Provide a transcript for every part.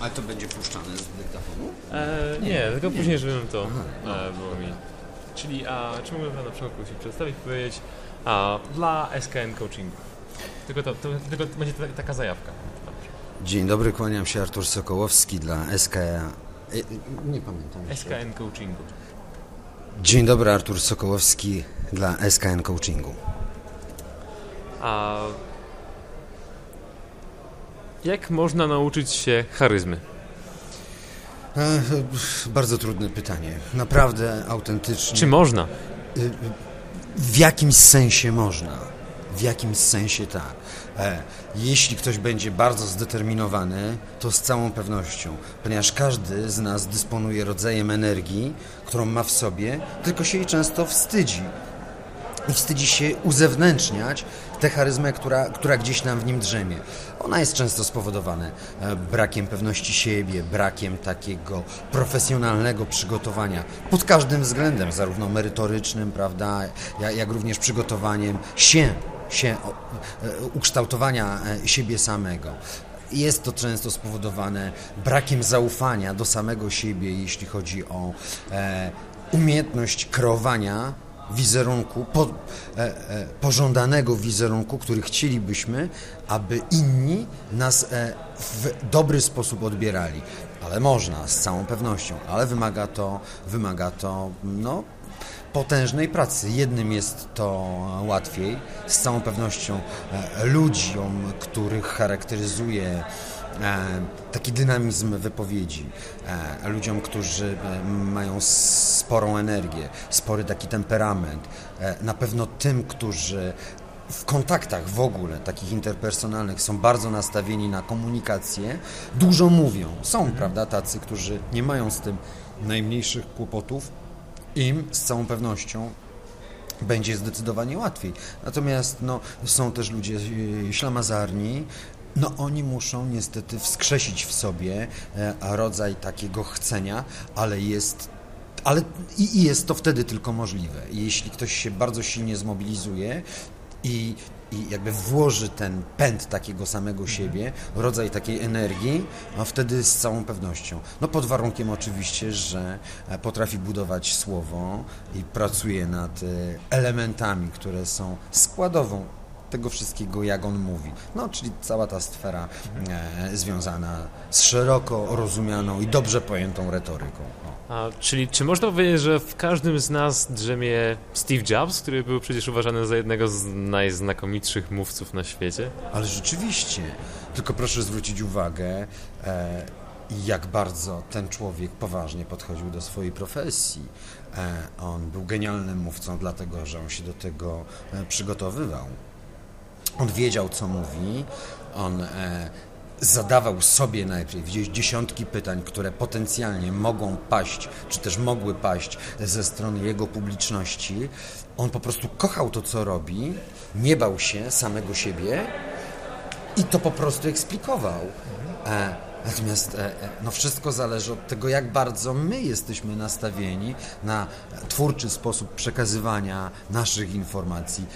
Ale to będzie puszczane z dyktafonu? E, nie, tylko później, żebym to e, było mi. Czyli, a czy mógłbym na początku się przedstawić, powiedzieć, a dla SKN Coachingu. Tylko to, to tylko będzie ta, taka zajawka. Dobrze. Dzień dobry, kłaniam się Artur Sokołowski dla SK... e, Nie pamiętam. SKN Coachingu. Dzień dobry, Artur Sokołowski dla SKN Coachingu. A jak można nauczyć się charyzmy? E, bardzo trudne pytanie. Naprawdę autentycznie. Czy można? Y, W jakimś sensie można. W jakimś sensie tak. E, Jeśli ktoś będzie bardzo zdeterminowany, to z całą pewnością, ponieważ każdy z nas dysponuje rodzajem energii, którą ma w sobie, tylko się jej często wstydzi. I wstydzi się uzewnętrzniać tę charyzmę, która, która gdzieś nam w nim drzemie. Ona jest często spowodowana e, brakiem pewności siebie, brakiem takiego profesjonalnego przygotowania pod każdym względem, zarówno merytorycznym, prawda, jak, jak również przygotowaniem się, się e, ukształtowania e, siebie samego. Jest to często spowodowane brakiem zaufania do samego siebie, jeśli chodzi o umiejętność kreowania wizerunku, po, e, e, pożądanego wizerunku, który chcielibyśmy, aby inni nas e, w dobry sposób odbierali. Ale można, z całą pewnością, ale wymaga to, wymaga to, no, potężnej pracy. Jednym jest to łatwiej, z całą pewnością e, ludziom, których charakteryzuje taki dynamizm wypowiedzi, e, ludziom, którzy e, mają sporą energię, spory taki temperament, e, na pewno tym, którzy w kontaktach w ogóle, takich interpersonalnych, są bardzo nastawieni na komunikację, dużo mówią. Są, prawda, tacy, którzy nie mają z tym najmniejszych kłopotów, im z całą pewnością będzie zdecydowanie łatwiej. Natomiast no, są też ludzie e, ślamazarni, no oni muszą niestety wskrzesić w sobie e, rodzaj takiego chcenia, ale jest ale i, jest to wtedy tylko możliwe. Jeśli ktoś się bardzo silnie zmobilizuje i, i jakby włoży ten pęd takiego samego siebie, rodzaj takiej energii, a wtedy z całą pewnością. No pod warunkiem oczywiście, że e, potrafi budować słowo i pracuje nad e, elementami, które są składową tego wszystkiego, jak on mówi. No, czyli cała ta sfera e, związana z szeroko rozumianą i dobrze pojętą retoryką. A, czyli czy można powiedzieć, że w każdym z nas drzemie Steve Jobs, który był przecież uważany za jednego z najznakomitszych mówców na świecie? Ale rzeczywiście, tylko proszę zwrócić uwagę, e, jak bardzo ten człowiek poważnie podchodził do swojej profesji. E, on był genialnym mówcą, dlatego że on się do tego e, przygotowywał. On wiedział, co mówi, on e, zadawał sobie najpierw dziesiątki pytań, które potencjalnie mogą paść, czy też mogły paść ze strony jego publiczności. On po prostu kochał to, co robi, nie bał się samego siebie i to po prostu eksplikował. E, natomiast e, e, no wszystko zależy od tego, jak bardzo my jesteśmy nastawieni na twórczy sposób przekazywania naszych informacji.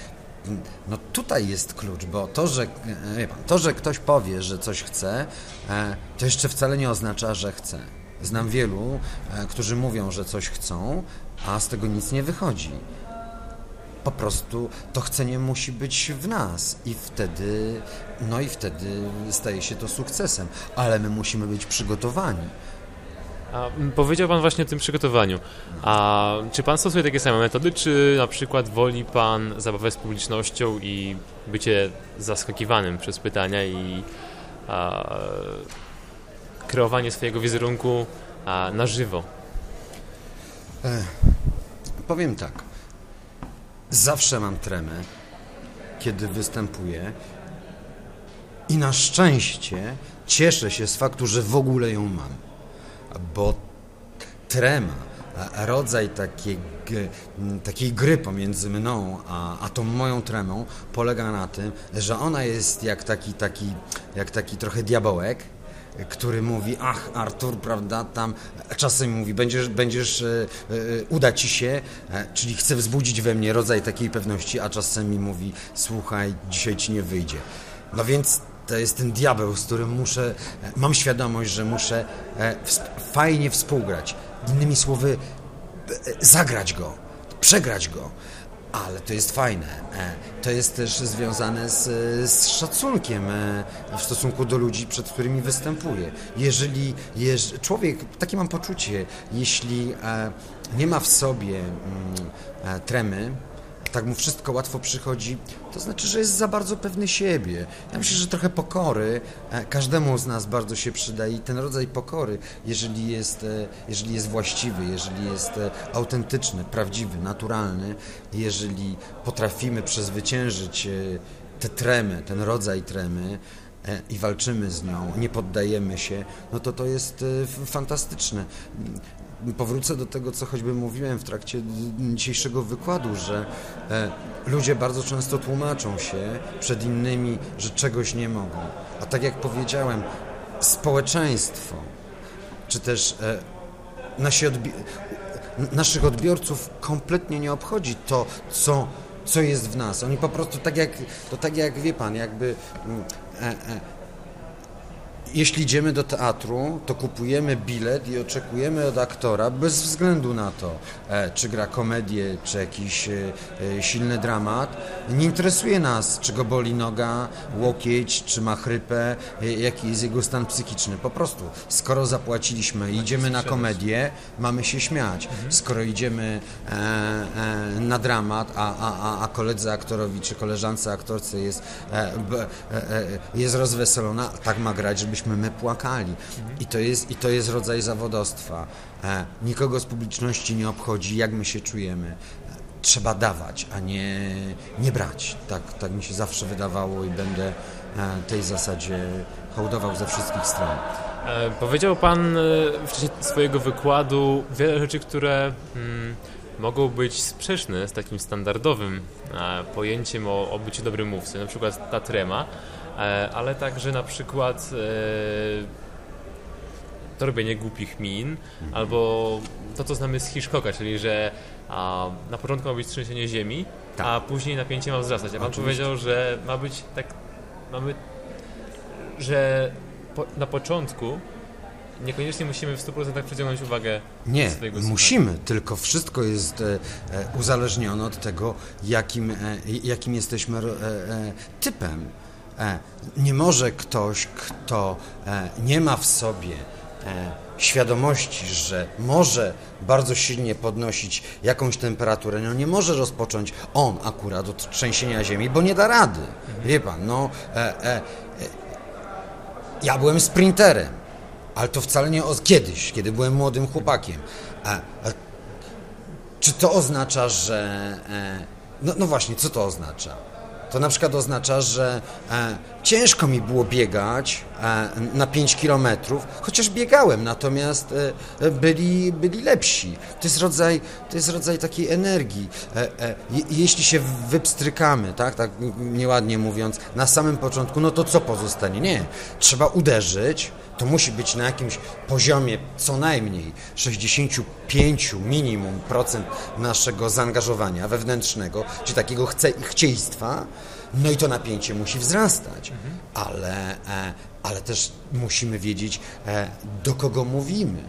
No tutaj jest klucz, bo to, że, e, wie pan, to, że ktoś powie, że coś chce, e, to jeszcze wcale nie oznacza, że chce. Znam wielu, e, którzy mówią, że coś chcą, a z tego nic nie wychodzi. Po prostu to chcenie musi być w nas i wtedy, no i wtedy staje się to sukcesem, ale my musimy być przygotowani. A, powiedział Pan właśnie o tym przygotowaniu. A czy Pan stosuje takie same metody, czy na przykład woli Pan zabawę z publicznością i bycie zaskakiwanym przez pytania i a, kreowanie swojego wizerunku a, na żywo? Powiem tak. Zawsze mam tremę, kiedy występuję i na szczęście cieszę się z faktu, że w ogóle ją mam. Bo trema, rodzaj takiej, takiej gry pomiędzy mną a, a tą moją tremą polega na tym, że ona jest jak taki, taki, jak taki trochę diabełek, który mówi, ach Artur, prawda, tam czasem mówi, będziesz, będziesz, e, e, uda ci się, e, czyli chce wzbudzić we mnie rodzaj takiej pewności, a czasem mi mówi, słuchaj, dzisiaj ci nie wyjdzie. No więc to jest ten diabeł, z którym muszę, e, mam świadomość, że muszę e, fajnie współgrać. Innymi słowy, e, zagrać go, przegrać go. Ale to jest fajne. To jest też związane z, z szacunkiem w stosunku do ludzi, przed którymi występuję. Jeżeli, jeżeli człowiek, takie mam poczucie, jeśli nie ma w sobie mm, tremy, tak mu wszystko łatwo przychodzi, to znaczy, że jest za bardzo pewny siebie. Ja myślę, że trochę pokory e, każdemu z nas bardzo się przyda i ten rodzaj pokory, jeżeli jest, e, jeżeli jest właściwy, jeżeli jest e, autentyczny, prawdziwy, naturalny, jeżeli potrafimy przezwyciężyć tę tremę, ten rodzaj tremy, i walczymy z nią, nie poddajemy się, no to to jest fantastyczne powrócę do tego, co choćby mówiłem w trakcie dzisiejszego wykładu, że e, ludzie bardzo często tłumaczą się przed innymi, że czegoś nie mogą. A tak jak powiedziałem, społeczeństwo, czy też e, nasi odbi naszych odbiorców kompletnie nie obchodzi to, co, co jest w nas. Oni po prostu tak jak, to tak jak wie pan, jakby mm, e, e, jeśli idziemy do teatru, to kupujemy bilet i oczekujemy od aktora, bez względu na to, e, czy gra komedię, czy jakiś e, e, silny dramat, nie interesuje nas, czy go boli noga, łokieć, czy ma chrypę, jaki jest jego stan psychiczny. Po prostu, skoro zapłaciliśmy i idziemy na komedię, mamy się śmiać. Skoro idziemy na dramat, a, a, a koledze aktorowi, czy koleżance aktorce jest, jest rozweselona, tak ma grać, żebyśmy żebyśmy my płakali. I to jest, i to jest rodzaj zawodostwa. E, nikogo z publiczności nie obchodzi, jak my się czujemy. Trzeba dawać, a nie, nie brać. Tak, tak mi się zawsze wydawało i będę e, tej zasadzie hołdował ze wszystkich stron. E, powiedział Pan w czasie swojego wykładu wiele rzeczy, które hmm, mogą być sprzeczne z takim standardowym pojęciem o, o byciu dobrym mówcy, na przykład ta trema. E, ale także na przykład e, to robienie głupich min, mhm. albo to, co znamy z Hitchcocka, czyli że a, na początku ma być trzęsienie ziemi, tak. a później napięcie ma wzrastać. A pan Oczywiście. powiedział, że ma być tak, mamy, że po, na początku niekoniecznie musimy w 100% przyciągnąć uwagę Nie, musimy, tylko wszystko jest e, e, uzależnione od tego, jakim, e, jakim jesteśmy e, typem. E, nie może ktoś, kto e, nie ma w sobie e, świadomości, że może bardzo silnie podnosić jakąś temperaturę, no nie może rozpocząć on akurat od trzęsienia ziemi, bo nie da rady. Wie pan, no e, e, ja byłem sprinterem, ale to wcale nie o, kiedyś, kiedy byłem młodym chłopakiem. E, czy to oznacza, że no, no właśnie, co to oznacza? To na przykład oznacza, że e, ciężko mi było biegać e, na 5 kilometrów, chociaż biegałem, natomiast e, byli, byli lepsi. To jest rodzaj, to jest rodzaj takiej energii. E, e, jeśli się wypstrykamy, tak, tak nieładnie mówiąc, na samym początku, no to co pozostanie? Nie. Trzeba uderzyć, to musi być na jakimś poziomie co najmniej 65 minimum procent naszego zaangażowania wewnętrznego, czy takiego chce, chcieństwa, no i to napięcie musi wzrastać, mhm. ale, e, ale też musimy wiedzieć, e, do kogo mówimy.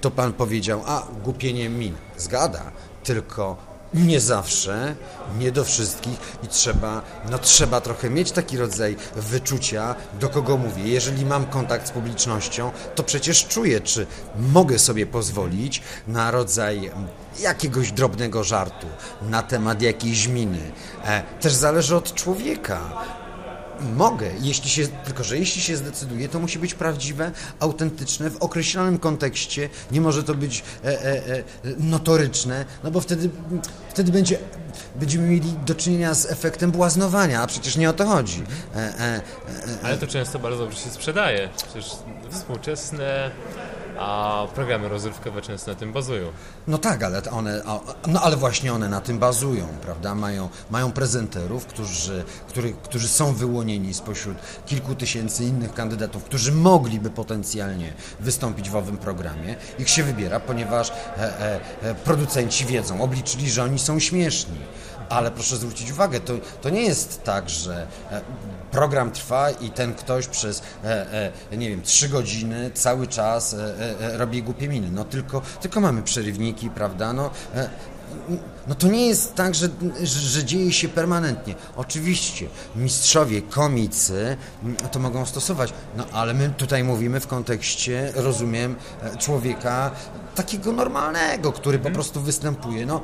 To pan powiedział, a głupienie min. Zgada, tylko nie zawsze, nie do wszystkich i trzeba, no trzeba trochę mieć taki rodzaj wyczucia, do kogo mówię. Jeżeli mam kontakt z publicznością, to przecież czuję, czy mogę sobie pozwolić na rodzaj jakiegoś drobnego żartu, na temat jakiejś miny. E, też zależy od człowieka. Mogę, jeśli się, tylko że jeśli się zdecyduje, to musi być prawdziwe, autentyczne, w określonym kontekście, nie może to być e, e, e, notoryczne, no bo wtedy, wtedy będzie, będziemy mieli do czynienia z efektem błaznowania, a przecież nie o to chodzi. E, e, e, Ale to często bardzo dobrze się sprzedaje. Przecież współczesne a programy rozrywkowe często na tym bazują. No tak, ale one, no ale właśnie one na tym bazują, prawda? Mają, mają prezenterów, którzy, który, którzy są wyłonieni spośród kilku tysięcy innych kandydatów, którzy mogliby potencjalnie wystąpić w owym programie. Ich się wybiera, ponieważ e, e, e producenci wiedzą, obliczyli, że oni są śmieszni ale proszę zwrócić uwagę, to, to nie jest tak, że e, program trwa i ten ktoś przez, e, e, nie wiem, trzy godziny cały czas robi głupie miny. No tylko, tylko mamy przerywniki, prawda? No, no to nie jest tak, że, że, że, dzieje się permanentnie. Oczywiście mistrzowie, komicy mm, to mogą stosować, no ale my tutaj mówimy w kontekście, rozumiem, człowieka takiego normalnego, który po prostu występuje. No,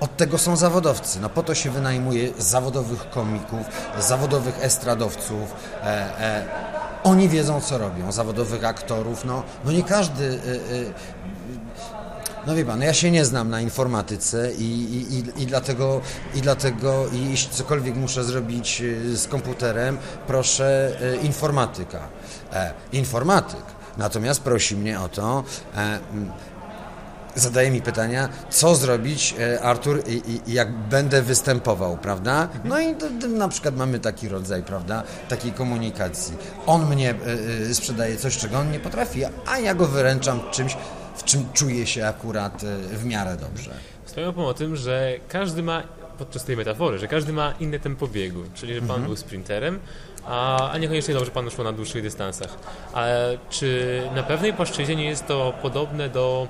od tego są zawodowcy. No po to się wynajmuje zawodowych komików, zawodowych estradowców. E, e, oni wiedzą, co robią, zawodowych aktorów. No, no nie każdy. E, e no wie pan, ja się nie znam na informatyce i, i, i, i, dlatego, i dlatego jeśli cokolwiek muszę zrobić e, z komputerem, proszę informatyka. E, informatyk. Natomiast prosi mnie o to, zadaje mi pytania, co zrobić, e, Artur, i, i, jak będę występował, prawda? No i to, to na przykład mamy taki rodzaj, prawda, takiej komunikacji. On mnie y, sprzedaje coś, czego on nie potrafi, a ja go wyręczam czymś, w czym czuję się akurat w miarę dobrze. Wspomniał Pan o tym, że każdy ma, podczas tej metafory, że każdy ma inne tempo biegu, czyli że Pan mhm. był sprinterem, a, a niekoniecznie dobrze Panu szło na dłuższych dystansach. Ale czy na pewnej płaszczyźnie nie jest to podobne do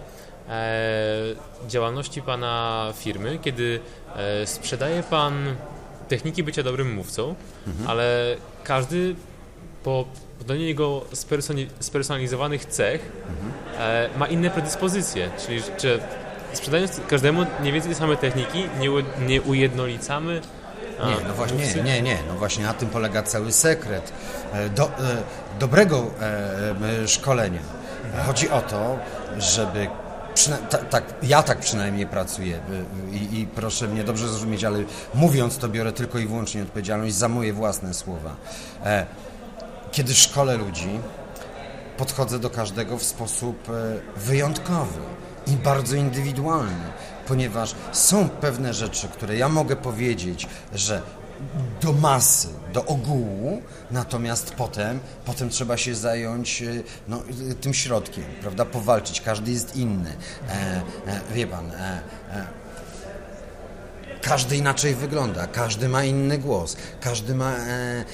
działalności Pana firmy, kiedy e, sprzedaje Pan techniki bycia dobrym mówcą, mhm. ale każdy po podanie jego spersonalizowanych cech mhm. e, ma inne predyspozycje, czyli czy sprzedając każdemu mniej więcej te same techniki, nie, nie ujednolicamy nie, no właśnie, nie, nie, nie, no właśnie na tym polega cały sekret e, do, e, dobrego e, szkolenia. Chodzi o to, żeby tak, ja tak przynajmniej pracuję I, i, proszę mnie dobrze zrozumieć, ale mówiąc to biorę tylko i wyłącznie odpowiedzialność za moje własne słowa. Kiedy szkole ludzi, podchodzę do każdego w sposób wyjątkowy i bardzo indywidualny, ponieważ są pewne rzeczy, które ja mogę powiedzieć, że do masy, do ogółu, natomiast potem, potem trzeba się zająć e, no, tym środkiem, prawda, powalczyć, każdy jest inny. E, e, wie pan, e, e, każdy inaczej wygląda, każdy ma inny głos, każdy ma e,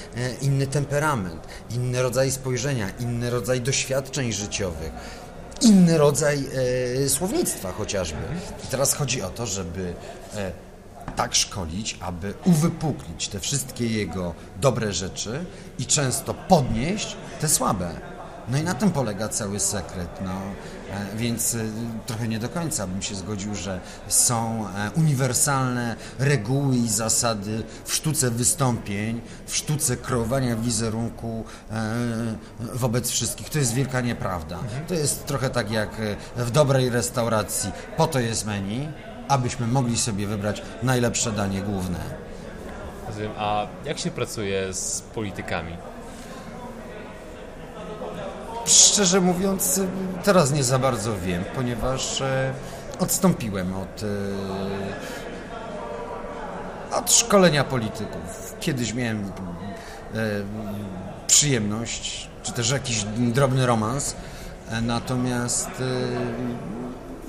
inny temperament, inny rodzaj spojrzenia, inny rodzaj doświadczeń życiowych inny rodzaj e, słownictwa chociażby. I teraz chodzi o to, żeby e, tak szkolić, aby uwypuklić te wszystkie jego dobre rzeczy i często podnieść te słabe. No i na tym polega cały sekret. No. E, więc e, trochę nie do końca bym się zgodził, że są e, uniwersalne reguły i zasady w sztuce wystąpień, w sztuce kreowania wizerunku wobec wszystkich. To jest wielka nieprawda. To jest trochę tak jak w dobrej restauracji. Po to jest menu, abyśmy mogli sobie wybrać najlepsze danie główne. A jak się pracuje z politykami? Szczerze mówiąc, teraz nie za bardzo wiem, ponieważ e, odstąpiłem od, e, od szkolenia polityków. Kiedyś miałem e, przyjemność, czy też jakiś drobny romans, natomiast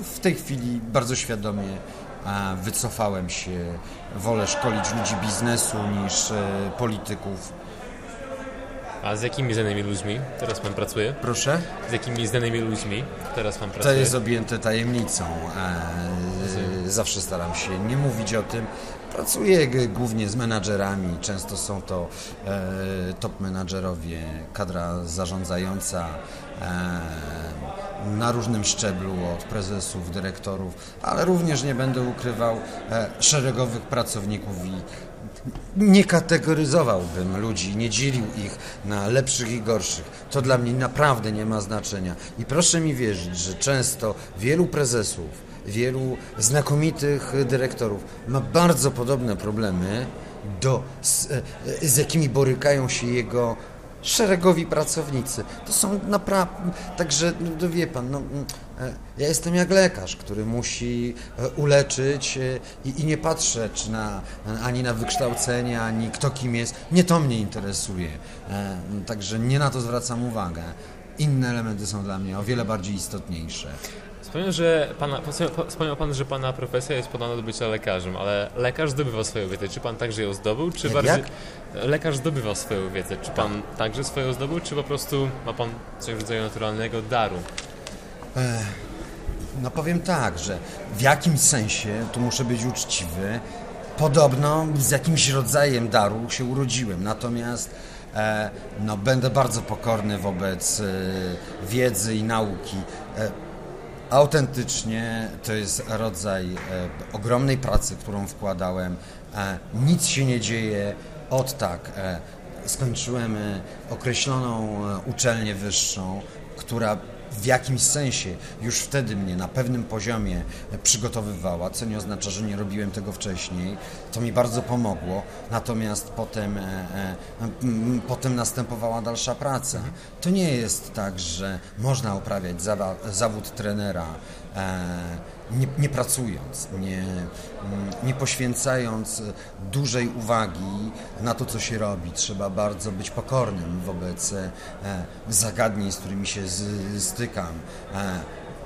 w tej chwili bardzo świadomie wycofałem się. Wolę szkolić ludzi biznesu niż polityków a z jakimi znanymi ludźmi teraz Pan pracuje? Proszę? Z jakimi znanymi ludźmi teraz Pan pracuje? To jest objęte tajemnicą. E, zawsze staram się nie mówić o tym. Pracuję głównie z menadżerami. Często są to e, top menadżerowie, kadra zarządzająca e, na różnym szczeblu, od prezesów, dyrektorów, ale również nie będę ukrywał e, szeregowych pracowników i nie kategoryzowałbym ludzi, nie dzielił ich na lepszych i gorszych. To dla mnie naprawdę nie ma znaczenia. I proszę mi wierzyć, że często wielu prezesów, wielu znakomitych dyrektorów ma bardzo podobne problemy, do, z, z jakimi borykają się jego szeregowi pracownicy. To są naprawdę, także no, wie pan, no, mm, e, ja jestem jak lekarz, który musi e, uleczyć e, i, i, nie patrzę czy na, ani na wykształcenie, ani kto kim jest. Nie to mnie interesuje. Także nie na to zwracam uwagę. inne elementy są dla mnie o wiele bardziej istotniejsze. Wspomniał, że pana, wspomniał pan, że pana profesja jest podana do bycia lekarzem, ale lekarz zdobywa swoją wiedzę. Czy pan także ją zdobył, czy Jak, bardziej... jak? Lekarz zdobywa swoją wiedzę. Czy pan także swoją zdobył, czy po prostu ma pan coś w rodzaju naturalnego daru? No powiem tak, że w jakimś sensie, tu muszę być uczciwy, podobno z jakimś rodzajem daru się urodziłem. Natomiast e, no, będę bardzo pokorny wobec e, wiedzy i nauki. Autentycznie to jest rodzaj e, ogromnej pracy, którą wkładałem. E, nic się nie dzieje od tak. E, skończyłem e, określoną e, uczelnię wyższą, która w jakimś sensie już wtedy mnie na pewnym poziomie przygotowywała, co nie oznacza, że nie robiłem tego wcześniej. To mi bardzo pomogło, natomiast potem, e, e, potem następowała dalsza praca. To nie jest tak, że można uprawiać zawód trenera nie, nie pracując, nie, nie poświęcając dużej uwagi na to, co się robi. Trzeba bardzo być pokornym wobec e, zagadnień, z którymi się stykam. E,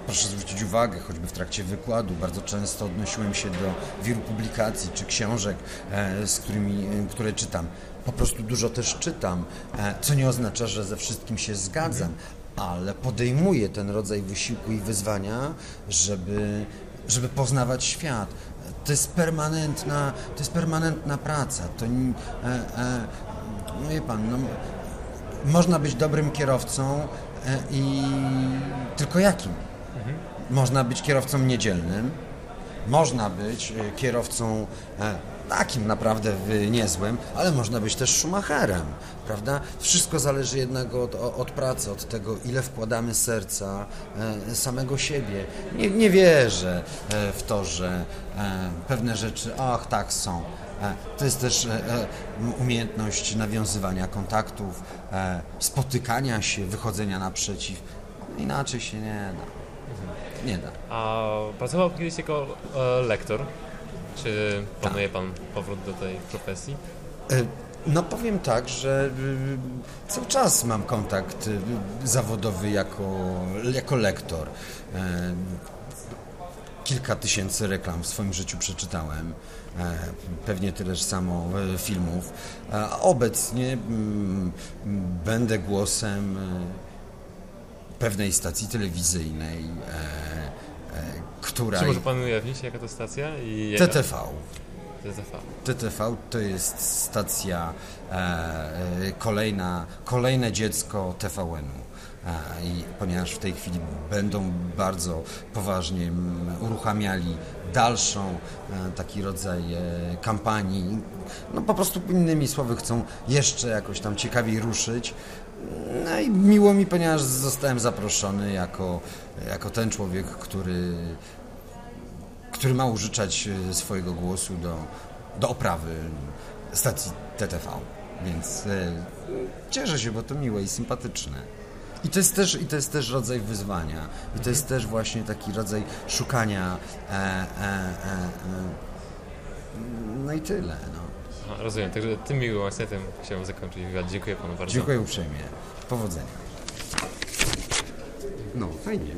Proszę zwrócić uwagę, choćby w trakcie wykładu, bardzo często odnosiłem się do wielu publikacji czy książek, e, z którymi, e, które czytam. Po prostu dużo też czytam, e, co nie oznacza, że ze wszystkim się zgadzam, ale podejmuję ten rodzaj wysiłku i wyzwania, żeby, żeby poznawać świat. To jest permanentna, to jest permanentna praca. To, e, e, no wie pan, no, można być dobrym kierowcą e, i tylko jakim? Można być kierowcą niedzielnym, można być e, kierowcą e, takim naprawdę niezłym, ale można być też Schumacherem, prawda? Wszystko zależy jednego od, od pracy, od tego, ile wkładamy serca e, samego siebie. Nie, nie wierzę w to, że pewne rzeczy, ach tak są. To jest też umiejętność nawiązywania kontaktów, spotykania się, wychodzenia naprzeciw. Inaczej się nie da. Nie da. A pracował kiedyś jako e, lektor? Czy planuje pan powrót do tej profesji? E, No powiem tak, że y, cały czas mam kontakt y, zawodowy jako, jako lektor. E, Kilka tysięcy reklam w swoim życiu przeczytałem, e, pewnie tyleż samo e, filmów. A obecnie mm, będę głosem e, pewnej stacji telewizyjnej, e, e, która... Czy może pan ujawnić, jaka to stacja? I jaka? TTV. TTV. TTV to jest stacja e, kolejna, kolejne dziecko TVN-u. I ponieważ w tej chwili będą bardzo poważnie uruchamiali dalszą taki rodzaj kampanii, no po prostu innymi słowy chcą jeszcze jakoś tam ciekawiej ruszyć. No i miło mi, ponieważ zostałem zaproszony jako, jako ten człowiek, który który ma użyczać e, swojego głosu do, do oprawy stacji TTV. Więc e, cieszę się, bo to miłe i sympatyczne. I to jest też, i to jest też rodzaj wyzwania. I to jest też właśnie taki rodzaj szukania. E, e, e, e, no i tyle. No. Aha, rozumiem, także tym miłym akcentem chciałem zakończyć wywiad. Dziękuję panu bardzo. Dziękuję uprzejmie. Powodzenia. No, fajnie.